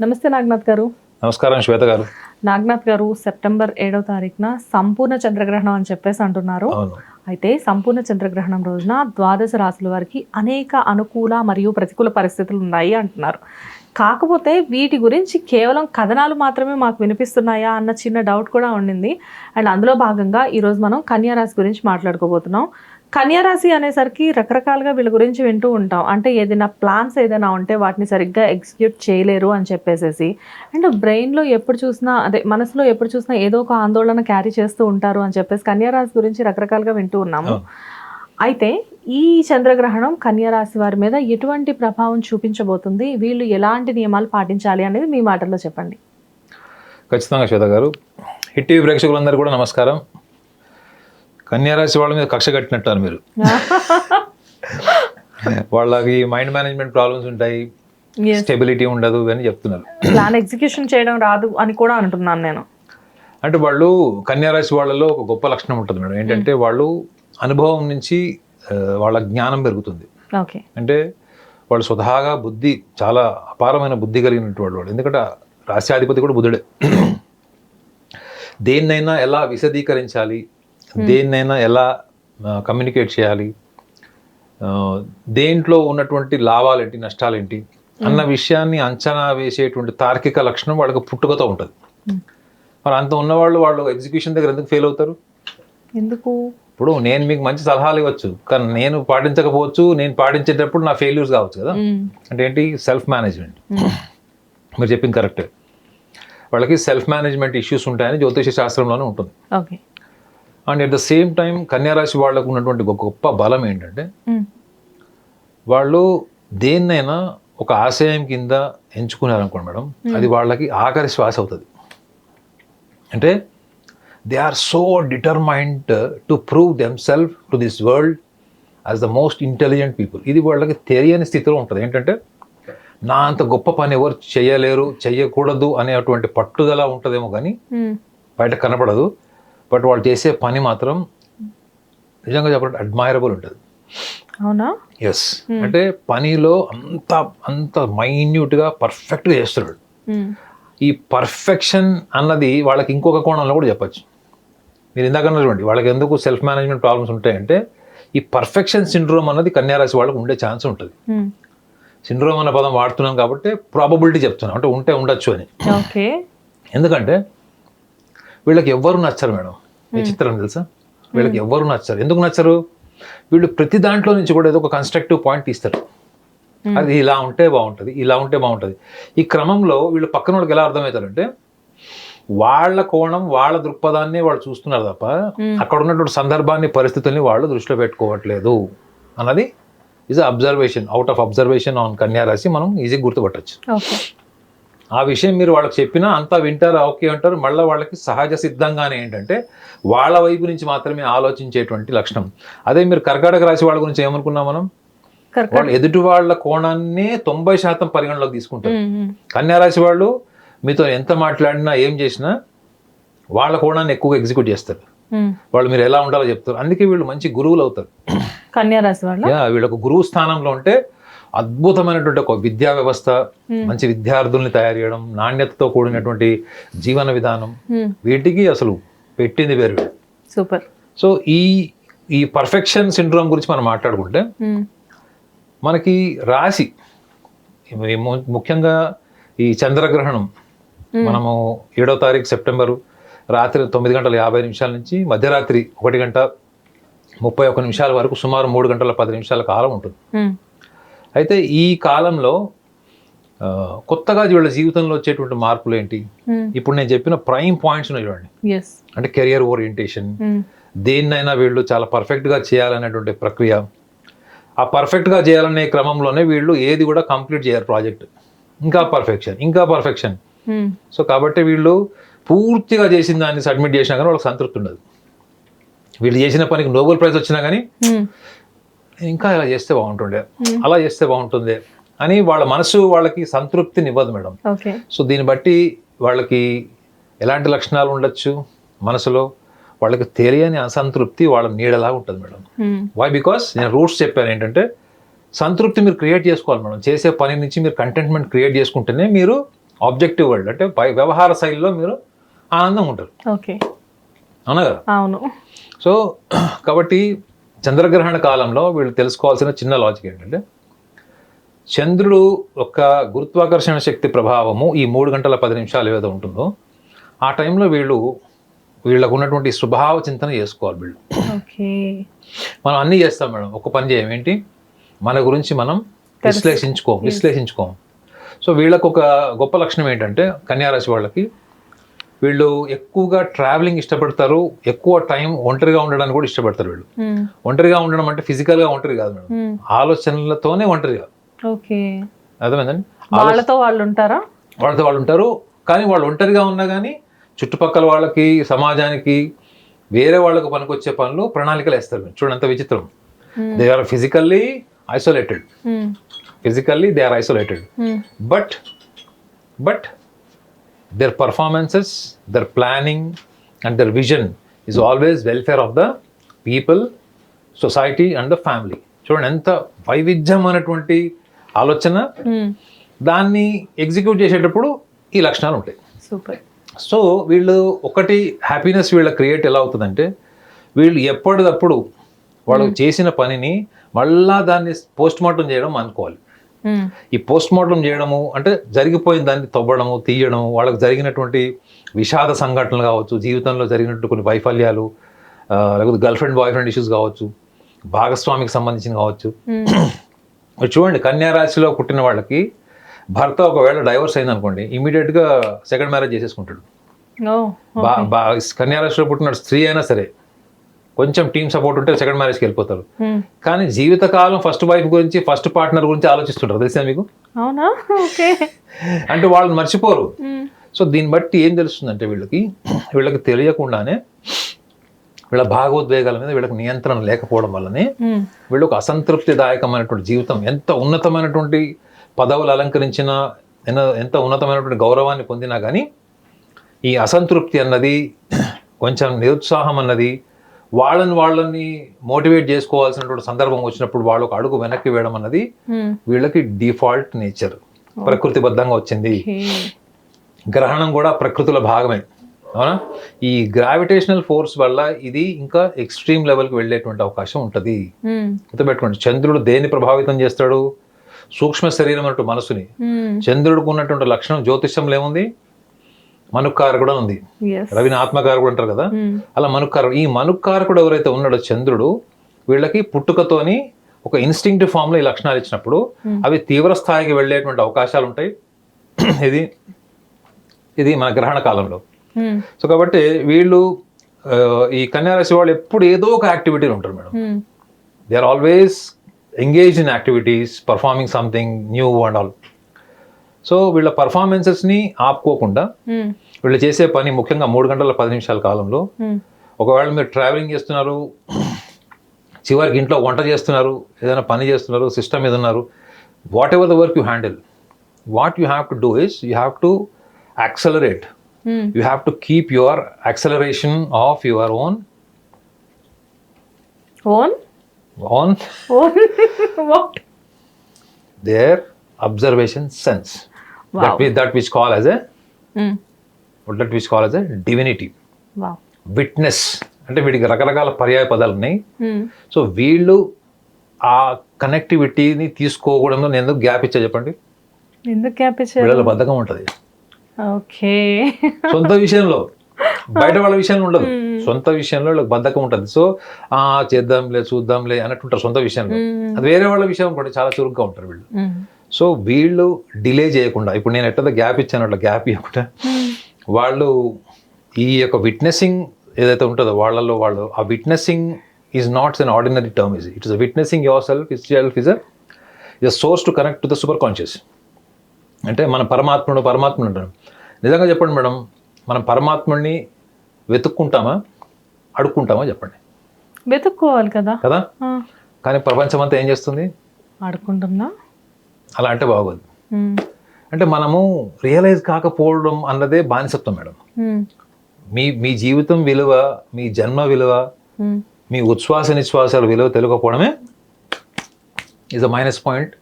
నమస్తే నాగనాథ్ గారు. నమస్కారం శ్వేత గారు. నాగనాథ్ గారు సెప్టెంబర్ ఏడవ తారీఖున సంపూర్ణ చంద్రగ్రహణం అని చెప్పేసి అంటున్నారు. అయితే సంపూర్ణ చంద్రగ్రహణం రోజున ద్వాదశ రాశుల వారికి అనేక అనుకూల మరియు ప్రతికూల పరిస్థితులు ఉన్నాయి అంటున్నారు. కాకపోతే వీటి గురించి కేవలం కథనాలు మాత్రమే మాకు వినిపిస్తున్నాయా అన్న చిన్న డౌట్ కూడా ఉండింది. అండ్ అందులో భాగంగా ఈరోజు మనం కన్యారాశి గురించి మాట్లాడుకోబోతున్నాం. కన్యారాశి అనేసరికి రకరకాలుగా వీళ్ళ గురించి వింటూ ఉంటాం. అంటే ఏదైనా ప్లాన్స్ ఏదైనా ఉంటే వాటిని సరిగ్గా ఎగ్జిక్యూట్ చేయలేరు అని చెప్పేసేసి. అండ్ బ్రెయిన్లో ఎప్పుడు చూసినా అదే మనసులో ఎప్పుడు చూసినా ఏదో ఒక ఆందోళన క్యారీ చేస్తూ ఉంటారు అని చెప్పేసి కన్యారాశి గురించి రకరకాలుగా వింటూ ఉన్నాము. అయితే ఈ చంద్రగ్రహణం కన్యా రాశి వారి మీద ఎటువంటి ప్రభావం చూపించబోతుంది? వీళ్ళు ఎలాంటి నియమాలు పాటించాలి అనేది మీ మాటల్లో చెప్పండి. ఖచ్చితంగా శ్వేత గారు. హిట్ టీవీ ప్రేక్షకులందరూ కూడా నమస్కారం. కన్యారాశి వాళ్ళ మీద కక్ష కట్టినట్టారు మీరు. వాళ్ళకి మైండ్ మేనేజ్మెంట్ ప్రాబ్లమ్స్ ఉంటాయి. స్టెబిలిటీ ఉండదు అని చెప్తున్నారు. ప్లాన్ ఎగ్జిక్యూషన్ చేయడం రాదు అని కూడా అంటున్నాను నేను. అంటే వాళ్ళు కన్యారాశి వాళ్ళలో ఒక గొప్ప లక్షణం ఉంటుంది మేడం. ఏంటంటే వాళ్ళు అనుభవం నుంచి వాళ్ళ జ్ఞానం పెరుగుతుంది. అంటే వాళ్ళు స్వతహాగా బుద్ధి చాలా అపారమైన బుద్ధి కలిగినటువంటి వాళ్ళు ఎందుకంటే రాశ్యాధిపతి కూడా బుద్ధుడే. దేన్నైనా ఎలా విశదీకరించాలి దేన్నైనా ఎలా కమ్యూనికేట్ చేయాలి దేంట్లో ఉన్నటువంటి లాభాలేంటి నష్టాలేంటి అన్న విషయాన్ని అంచనా వేసేటువంటి తార్కిక లక్షణం వాళ్ళకి పుట్టుకతో ఉంటుంది. మరి అంత ఉన్నవాళ్ళు వాళ్ళు ఎగ్జిక్యూషన్ దగ్గర ఎందుకు ఫెయిల్ అవుతారు? ఎందుకు? ఇప్పుడు నేను మీకు మంచి సలహాలు ఇవ్వచ్చు. కానీ నేను పాటించకపోవచ్చు నేను పాటించేటప్పుడు నా ఫెయిల్యూర్స్ కావచ్చు కదా. అంటే ఏంటి? సెల్ఫ్ మేనేజ్మెంట్ మీరు చెప్పింది కరెక్టే వాళ్ళకి సెల్ఫ్ మేనేజ్మెంట్ ఇష్యూస్ ఉంటాయని జ్యోతిష శాస్త్రంలోనే ఉంటుంది. And at the same time కన్యారాశి వాళ్ళకు ఉన్నటువంటి ఒక గొప్ప బలం ఏంటంటే. వాళ్ళు దేన్నైనా ఒక ఆశయం కింద ఎంచుకున్నారనుకోండి మేడం అది వాళ్ళకి ఆఖరి శ్వాస అవుతుంది. అంటే they are so determined to prove them self to this world as the most intelligent people ఇది వాళ్ళకి తెలియని స్థితిలో ఉంటుంది. ఏంటంటే నా అంత గొప్ప పని ఎవరు చేయలేరు చేయకూడదు అనేటువంటి పట్టుదల ఉంటుందేమో కానీ మ్మ్. బయట కనపడదు బట్ వాళ్ళు చేసే పని మాత్రం నిజంగా చెప్పాలంటే అడ్మైరబుల్ ఉంటుంది. అవునా? ఎస్ అంటే పనిలో అంత అంత మైన్యూట్గా పర్ఫెక్ట్గా చేస్తున్నాడు. మ్మ్. ఈ పర్ఫెక్షన్ అన్నది వాళ్ళకి ఇంకొక కోణంలో కూడా చెప్పచ్చు. మీరు ఇందాక చూడండి వాళ్ళకి ఎందుకు సెల్ఫ్ మేనేజ్మెంట్ ప్రాబ్లమ్స్ ఉంటాయంటే ఈ పర్ఫెక్షన్ సిండ్రోమ్ అన్నది కన్యారాశి వాళ్ళకి ఉండే ఛాన్స్ ఉంటుంది. సిండ్రోమ్ అన్న పదం వాడుతున్నాం కాబట్టి ప్రాబబిలిటీ చెప్తున్నాం అంటే ఉంటే ఉండొచ్చు అని. ఓకే ఎందుకంటే వీళ్ళకి ఎవ్వరు నచ్చరు మేడం. విచిత్రం తెలుసా? వీళ్ళకి ఎవ్వరు నచ్చరు. ఎందుకు నచ్చరు? వీళ్ళు ప్రతి దాంట్లో నుంచి కూడా ఏదో ఒక కన్స్ట్రక్టివ్ పాయింట్ తీస్తారు అది ఇలా ఉంటే బాగుంటుంది ఇలా ఉంటే బాగుంటుంది. ఈ క్రమంలో వీళ్ళు పక్కన వాళ్ళకి ఎలా అర్థమవుతారంటే వాళ్ళ కోణం వాళ్ళ దృక్పథాన్ని వాళ్ళు చూస్తున్నారు తప్ప అక్కడ ఉన్నటువంటి సందర్భాన్ని పరిస్థితుల్ని వాళ్ళు దృష్టిలో పెట్టుకోవట్లేదు అన్నది is observation out of observation on కన్యారాశి మనం ఈజీగా గుర్తుపట్టచ్చు. ఆ విషయం మీరు వాళ్ళకి చెప్పినా అంతా వింటారు ఓకే అంటారు మళ్ళీ వాళ్ళకి సహజ సిద్ధంగానే ఏంటంటే వాళ్ళ వైపు నుంచి మాత్రమే ఆలోచించేటువంటి లక్షణం. అదే మీరు కర్కాటక రాశి వాళ్ళ గురించి ఏమనుకున్నాం మనం? వాళ్ళు ఎదుటి వాళ్ళ కోణాన్ని తొంభై శాతం పరిగణలోకి తీసుకుంటారు. మ్మ్. మ్మ్. కన్యా రాశి వాళ్ళు మీతో ఎంత మాట్లాడినా ఏం చేసినా వాళ్ళ కోణాన్ని ఎక్కువగా ఎగ్జిక్యూట్ చేస్తారు. వాళ్ళు మీరు ఎలా ఉండాలో చెప్తారు అందుకే వీళ్ళు మంచి గురువులు అవుతారు కన్యా రాశి వాళ్ళ వీళ్ళకు గురువు స్థానంలో ఉంటే అద్భుతమైనటువంటి ఒక విద్యా వ్యవస్థ మంచి విద్యార్థుల్ని తయారు చేయడం నాణ్యతతో కూడినటువంటి జీవన విధానం. వీటికి అసలు పెట్టింది వేరు. సూపర్ సో ఈ ఈ పర్ఫెక్షన్ సిండ్రోమ్ గురించి మనం మాట్లాడుకుంటే. మనకి రాశి ముఖ్యంగా ఈ చంద్రగ్రహణం మనము ఏడో తారీఖు సెప్టెంబరు రాత్రి తొమ్మిది గంటల యాభై నిమిషాల నుంచి మధ్యరాత్రి ఒకటి గంట ముప్పై ఒక్క నిమిషాల వరకు సుమారు మూడు గంటల పది నిమిషాల కాలం ఉంటుంది. అయితే ఈ కాలంలో కొత్తగా వీళ్ళ జీవితంలో వచ్చేటువంటి మార్పులు ఏంటి. ఇప్పుడు నేను చెప్పిన ప్రైమ్ పాయింట్స్ ఉన్నాయి చూడండి అంటే కెరియర్ ఓరియంటేషన్. దేన్నైనా వీళ్ళు చాలా పర్ఫెక్ట్గా చేయాలనేటువంటి ప్రక్రియ ఆ పర్ఫెక్ట్గా చేయాలనే క్రమంలోనే వీళ్ళు ఏది కూడా కంప్లీట్ చేయరు ప్రాజెక్ట్ ఇంకా పర్ఫెక్షన్ ఇంకా పర్ఫెక్షన్. సో కాబట్టి వీళ్ళు పూర్తిగా చేసిన దాన్ని సబ్మిట్ చేసినా కానీ వాళ్ళకి సంతృప్తి ఉండదు. వీళ్ళు చేసిన పనికి నోబెల్ ప్రైజ్ వచ్చినా కానీ మ్మ్. ఇంకా ఇలా చేస్తే బాగుంటుండే. అలా చేస్తే బాగుంటుంది అని వాళ్ళ మనసు వాళ్ళకి సంతృప్తిని ఇవ్వదు మేడం. సో దీన్ని బట్టి వాళ్ళకి ఎలాంటి లక్షణాలు ఉండొచ్చు మనసులో? వాళ్ళకి తెలియని అసంతృప్తి వాళ్ళ నీడలా ఉంటుంది మేడం. వై బికాస్ నేను రూట్స్ చెప్పాను ఏంటంటే సంతృప్తి మీరు క్రియేట్ చేసుకోవాలి మేడం. చేసే పని నుంచి మీరు కంటెంట్మెంట్ క్రియేట్ చేసుకుంటేనే మీరు ఆబ్జెక్టివ్ వరల్డ్. అంటే వ్యవహార శైలిలో మీరు ఆనందంగా ఉంటారు. ఓకే. అవునా కదా? అవును. సో కాబట్టి చంద్రగ్రహణ కాలంలో వీళ్ళు తెలుసుకోవాల్సిన చిన్న లాజిక్ ఏంటంటే చంద్రుడు యొక్క గురుత్వాకర్షణ శక్తి ప్రభావము ఈ మూడు గంటల పది నిమిషాలు ఏదైతే ఉంటుందో ఆ టైంలో వీళ్ళు వీళ్ళకు ఉన్నటువంటి స్వభావ చింతన చేసుకోవాలి వీళ్ళు. మనం అన్నీ చేస్తాం మేడం. ఒక పని చేయం. ఏంటి? మన గురించి మనం విశ్లేషించుకోం విశ్లేషించుకోం. సో వీళ్ళకు ఒక గొప్ప లక్షణం ఏంటంటే కన్యారాశి వాళ్ళకి వీళ్ళు ఎక్కువగా ట్రావెలింగ్ ఇష్టపడతారు ఎక్కువ టైం ఒంటరిగా ఉండడానికి కూడా ఇష్టపడతారు వీళ్ళు. మ్మ్. ఒంటరిగా ఉండడం అంటే ఫిజికల్గా ఒంటరి కాదు మేడం. మ్మ్. ఆలోచనలతోనే ఒంటరిగా అర్థమైందండి? వాళ్ళతో వాళ్ళు ఉంటారా? వాళ్ళతో వాళ్ళు ఉంటారు కానీ వాళ్ళు ఒంటరిగా ఉన్నా కానీ చుట్టుపక్కల వాళ్ళకి సమాజానికి వేరే వాళ్ళకు పనికొచ్చే పనులు ప్రణాళికలు వేస్తారు. చూడండి ఎంత విచిత్రం. Hmm. They are physically isolated. Physically they are isolated. But but their performances their planning and their vision is always welfare of the people society and the family. చూడండి ఎంత వైవిధ్యమైనటువంటి ఆలోచన. మ్మ్. దాన్ని ఎగ్జిక్యూట్ చేసేటప్పుడు ఈ లక్షణాలు ఉంటాయి. సూపర్ సో వీళ్ళు ఒకటి హ్యాపీనెస్ వీళ్ళ క్రియేట్ ఎలా అవుతుందంటే వీళ్ళు ఎప్పటికప్పుడు వాళ్ళు చేసిన పనిని మళ్ళా దాన్ని పోస్ట్ మార్టం చేయడం అనుకోవాలి. ఈ పోస్ట్ మార్టం చేయడము అంటే జరిగిపోయిన దాన్ని తవ్వడము తీయడము వాళ్ళకి జరిగినటువంటి విషాద సంఘటనలు కావచ్చు జీవితంలో జరిగినట్టు కొన్ని వైఫల్యాలు లేకపోతే girlfriend boyfriend issues కావచ్చు భాగస్వామికి సంబంధించిన కావచ్చు. మీరు చూడండి కన్యా రాశిలో పుట్టిన వాళ్ళకి భర్త ఒకవేళ డైవర్స్ అయింది అనుకోండి ఇమీడియట్గా సెకండ్ మ్యారేజ్ చేసేసుకుంటాడు. ఓ బా బా కన్యా రాశిలో పుట్టిన స్త్రీ అయినా సరే కొంచెం టీం సపోర్ట్ ఉంటే సెకండ్ మ్యారేజ్కి వెళ్ళిపోతారు మ్మ్. కానీ జీవితకాలం ఫస్ట్ వైఫ్ గురించి ఫస్ట్ పార్ట్నర్ గురించి ఆలోచిస్తుంటారు తెలుసా మీకు అవునా ఓకే అంటే వాళ్ళని మర్చిపోరు మ్మ్. సో దీన్ని బట్టి ఏం తెలుస్తుందంటే వీళ్ళకి వీళ్ళకి తెలియకుండానే వీళ్ళ భాగోద్వేగాల మీద వీళ్ళకి నియంత్రణ లేకపోవడం వల్లనే మ్మ్. వీళ్ళకు అసంతృప్తిదాయకమైనటువంటి జీవితం ఎంత ఉన్నతమైనటువంటి పదవులు అలంకరించిన ఎంత ఉన్నతమైనటువంటి గౌరవాన్ని పొందినా కానీ ఈ అసంతృప్తి అన్నది కొంచెం నిరుత్సాహం అన్నది వాళ్ళని వాళ్ళని మోటివేట్ చేసుకోవాల్సినటువంటి సందర్భం వచ్చినప్పుడు వాళ్ళు ఒక అడుగు వెనక్కి వేయడం అన్నది. వీళ్ళకి డిఫాల్ట్ నేచర్. ప్రకృతిబద్ధంగా వచ్చింది. గ్రహణం కూడా ప్రకృతిలో భాగమే. అవునా? ఈ గ్రావిటేషనల్ ఫోర్స్ వల్ల ఇది ఇంకా ఎక్స్ట్రీమ్ లెవెల్కి వెళ్ళేటువంటి అవకాశం ఉంటుంది. గుర్తుపెట్టుకోండి చంద్రుడు దేన్ని ప్రభావితం చేస్తాడు? సూక్ష్మ శరీరం అన్నట్టు మనసుని. చంద్రుడికి ఉన్నటువంటి లక్షణం జ్యోతిష్యంలో ఏముంది? మనుక్కారకుడు ఉంది ఎస్ రవిని ఆత్మకారకుడు అంటారు కదా? మ్మ్. అలా మనుక్కారకుడు ఈ మనుక్కారకుడు ఎవరైతే ఉన్నాడో చంద్రుడు వీళ్ళకి పుట్టుకతోని ఒక ఇన్స్టింక్టివ్ ఫామ్లో ఈ లక్షణాలు ఇచ్చినప్పుడు అవి తీవ్ర స్థాయికి వెళ్ళేటువంటి అవకాశాలు ఉంటాయి. ఇది ఇది మన గ్రహణ కాలంలో. మ్మ్. సో కాబట్టి వీళ్ళు ఈ కన్యారాశి వాళ్ళు ఎప్పుడు ఏదో ఒక యాక్టివిటీలు ఉంటారు madam. They are always engage in activities performing something new and all so వీళ్ళ పర్ఫార్మెన్సెస్ని ఆపుకోకుండా. వీళ్ళు చేసే పని ముఖ్యంగా మూడు గంటల పది నిమిషాల కాలంలో. ఒకవేళ మీరు ట్రావెలింగ్ చేస్తున్నారు చివరికి ఇంట్లో వంట చేస్తున్నారు ఏదైనా పని చేస్తున్నారు సిస్టమ్ మీద ఉన్నారు whatever the work you handle what you have to do is you have to accelerate have to keep your acceleration of your own own on own what their observation that Wow. we, that which call as a what that which call as a divinity. Wow witness. అంటే వీటికి రకరకాల పర్యాయ పదాలు ఉన్నాయి. So వీళ్ళు ఆ కనెక్టివిటీని తీసుకోకూడదు నేను ఎందుకు గ్యాప్ ఇచ్చా చెప్పండి? ఎందుకు గ్యాప్ వీళ్ళలో బద్ధకం ఉంటుంది. ఓకే. సొంత విషయంలో. బయట వాళ్ళ విషయంలో ఉండదు. సొంత విషయంలో వీళ్ళకి బద్ధకం ఉంటుంది. సో ఆ చేద్దాంలే చూద్దాంలే అన్నట్టుంటారు సొంత విషయంలో. మ్మ్. అది వేరే వాళ్ళ విషయం కూడా చాలా చురుగ్గా ఉంటారు వీళ్ళు. సో వీళ్ళు డిలే చేయకుండా ఇప్పుడు నేను ఎట్లా గ్యాప్ ఇచ్చాను అట్లా గ్యాప్ ఇవ్వకుండా వాళ్ళు ఈ యొక్క విట్నెసింగ్ ఏదైతే ఉంటుందో వాళ్ళలో వాళ్ళు ఆ witnessing is not an ordinary term is it is witnessing yourself is self is is source to connect to the super conscious అంటే మన పరమాత్ముడు పరమాత్ముడు అంటారు. నిజంగా చెప్పండి మేడం మనం పరమాత్ముడిని వెతుక్కుంటామా అడుక్కుంటామా చెప్పండి. వెతుక్కోవాలి కదా. కదా? కానీ ప్రపంచం అంతా ఏం చేస్తుంది? ఆడుకుంటుందా అలా అంటే బాగోదు. అంటే మనము రియలైజ్ కాకపోవడం అన్నదే బానిసత్వం మేడం. మీ మీ జీవితం విలువ మీ జన్మ విలువ. మీ ఉచ్ఛ్వాస నిశ్వాసాల విలువ తెలియకపోవడమే ఈజ్ అ మైనస్ పాయింట్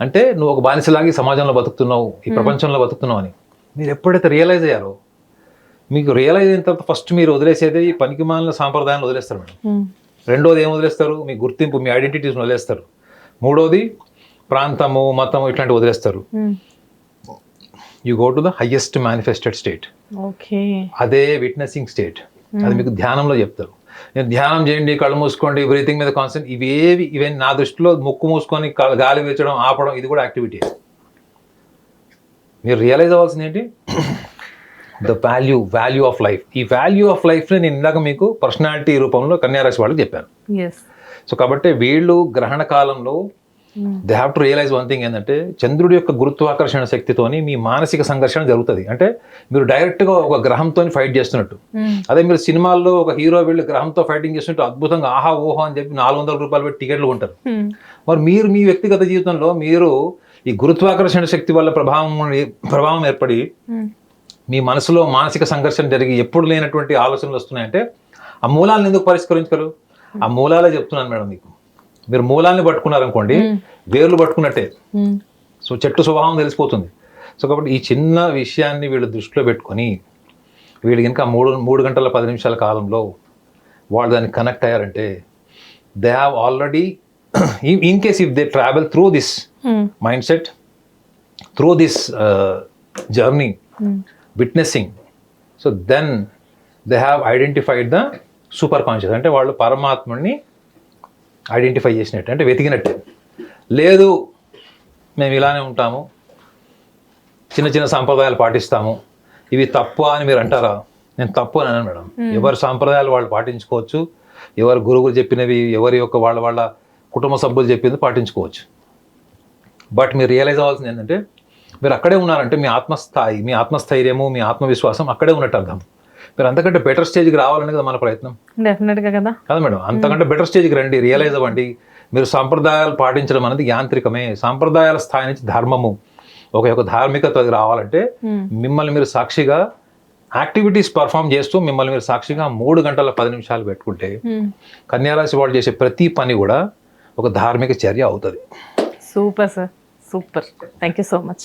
అంటే నువ్వు ఒక బానిసలాగి సమాజంలో బతుకుతున్నావు ఈ ప్రపంచంలో బతుకుతున్నావు అని. మీరు ఎప్పుడైతే రియలైజ్ అయ్యారో మీకు రియలైజ్ అయిన తర్వాత ఫస్ట్ మీరు వదిలేసేది ఈ పనికి మాలిన సాంప్రదాయాన్ని వదిలేస్తారు మేడం. రెండోది ఏం వదిలేస్తారు? మీ గుర్తింపు మీ ఐడెంటిటీస్ని వదిలేస్తారు. మూడోది ప్రాంతము మతము ఇట్లాంటివి వదిలేస్తారు. You go to the highest manifested state okay అదే విట్నెసింగ్ స్టేట్ అది మీకు ధ్యానంలో చెప్తారు. నేను ధ్యానం చేయండి కళ్ళు మూసుకోండి బ్రీతింగ్ మీద కాన్సెంట్ ఇవేవి ఇవన్నీ నా దృష్టిలో ముక్కు మూసుకొని గాలి వీచడం ఆపడం ఇది కూడా యాక్టివిటీ మీరు రియలైజ్ అవ్వాల్సింది ఏంటి? The value value of life ఈ వాల్యూ ఆఫ్ లైఫ్ని నేను ఇందాక మీకు పర్సనాలిటీ రూపంలో కన్యారాశి వాళ్ళకి చెప్పాను. సో కాబట్టి వీళ్ళు గ్రహణ కాలంలో they have to realise one thing ఏంటంటే చంద్రుడి యొక్క గురుత్వాకర్షణ శక్తితోని మీ మానసిక సంఘర్షణ జరుగుతుంది. అంటే మీరు డైరెక్ట్గా ఒక గ్రహంతో ఫైట్ చేస్తున్నట్టు. అదే మీరు సినిమాల్లో ఒక హీరో వీళ్ళు గ్రహంతో ఫైటింగ్ చేస్తుంటే అద్భుతంగా ఆహా ఓహో అని చెప్పి నాలుగు వందల రూపాయలు పెట్టి టికెట్లు కొంటారు. మరి మీరు మీ వ్యక్తిగత జీవితంలో మీరు ఈ గురుత్వాకర్షణ శక్తి వల్ల ప్రభావం ప్రభావం ఏర్పడి మీ మనసులో మానసిక సంఘర్షణ జరిగి ఎప్పుడు లేనటువంటి ఆలోచనలు వస్తున్నాయంటే ఆ మూలాలను ఎందుకు పరిష్కరించగలరు ఆ మూలాలే చెప్తున్నాను మేడం మీకు. మీరు మూలాన్ని పట్టుకున్నారనుకోండి వేర్లు పట్టుకున్నట్టే. సో చెట్టు స్వభావం తెలిసిపోతుంది. సో కాబట్టి ఈ చిన్న విషయాన్ని వీళ్ళు దృష్టిలో పెట్టుకొని వీళ్ళు ఇంకా మూడు మూడు గంటల పది నిమిషాల కాలంలో వాళ్ళు దాన్ని కనెక్ట్ అయ్యారంటే they have already in case if they travel through this mind set through this journey witnessing so then they have identified the super conscious అంటే వాళ్ళు పరమాత్మని ఐడెంటిఫై చేసినట్టు అంటే వెతికినట్టే. లేదు మేము ఇలానే ఉంటాము. చిన్న చిన్న సాంప్రదాయాలు పాటిస్తాము. ఇవి తప్పు అని మీరు అంటారా? నేను తప్పు అని అన్నాను మేడం. ఎవరి సాంప్రదాయాలు వాళ్ళు పాటించుకోవచ్చు. ఎవరి గురువులు చెప్పినవి ఎవరి యొక్క వాళ్ళ వాళ్ళ కుటుంబ సభ్యులు చెప్పింది పాటించుకోవచ్చు. బట్ మీరు రియలైజ్ అవ్వాల్సింది ఏంటంటే మీరు అక్కడే ఉన్నారంటే మీ ఆత్మస్థాయి మీ ఆత్మస్థైర్యము మీ ఆత్మవిశ్వాసం అక్కడే ఉన్నట్టు అర్థం. మీరు అంతకంటే బెటర్ స్టేజ్కి రావాలని కదా మన ప్రయత్నం. డెఫినెట్గా కదా. కదా మేడం అంతకంటే బెటర్ స్టేజ్కి రండి రియలైజ్ అవ్వండి. మీరు సాంప్రదాయాలు పాటించడం అనేది యాంత్రికమే. సాంప్రదాయాల స్థాయి నుంచి ధర్మము ఒక యొక్క ధార్మికత రావాలంటే Hmm. మిమ్మల్ని మీరు సాక్షిగా యాక్టివిటీస్ పర్ఫామ్ చేస్తూ మిమ్మల్ని మీరు సాక్షిగా మూడు గంటల పది నిమిషాలు పెట్టుకుంటే కన్యారాశి వాళ్ళు చేసే ప్రతి పని కూడా ఒక ధార్మిక చర్య అవుతుంది. Super sir super thank you so much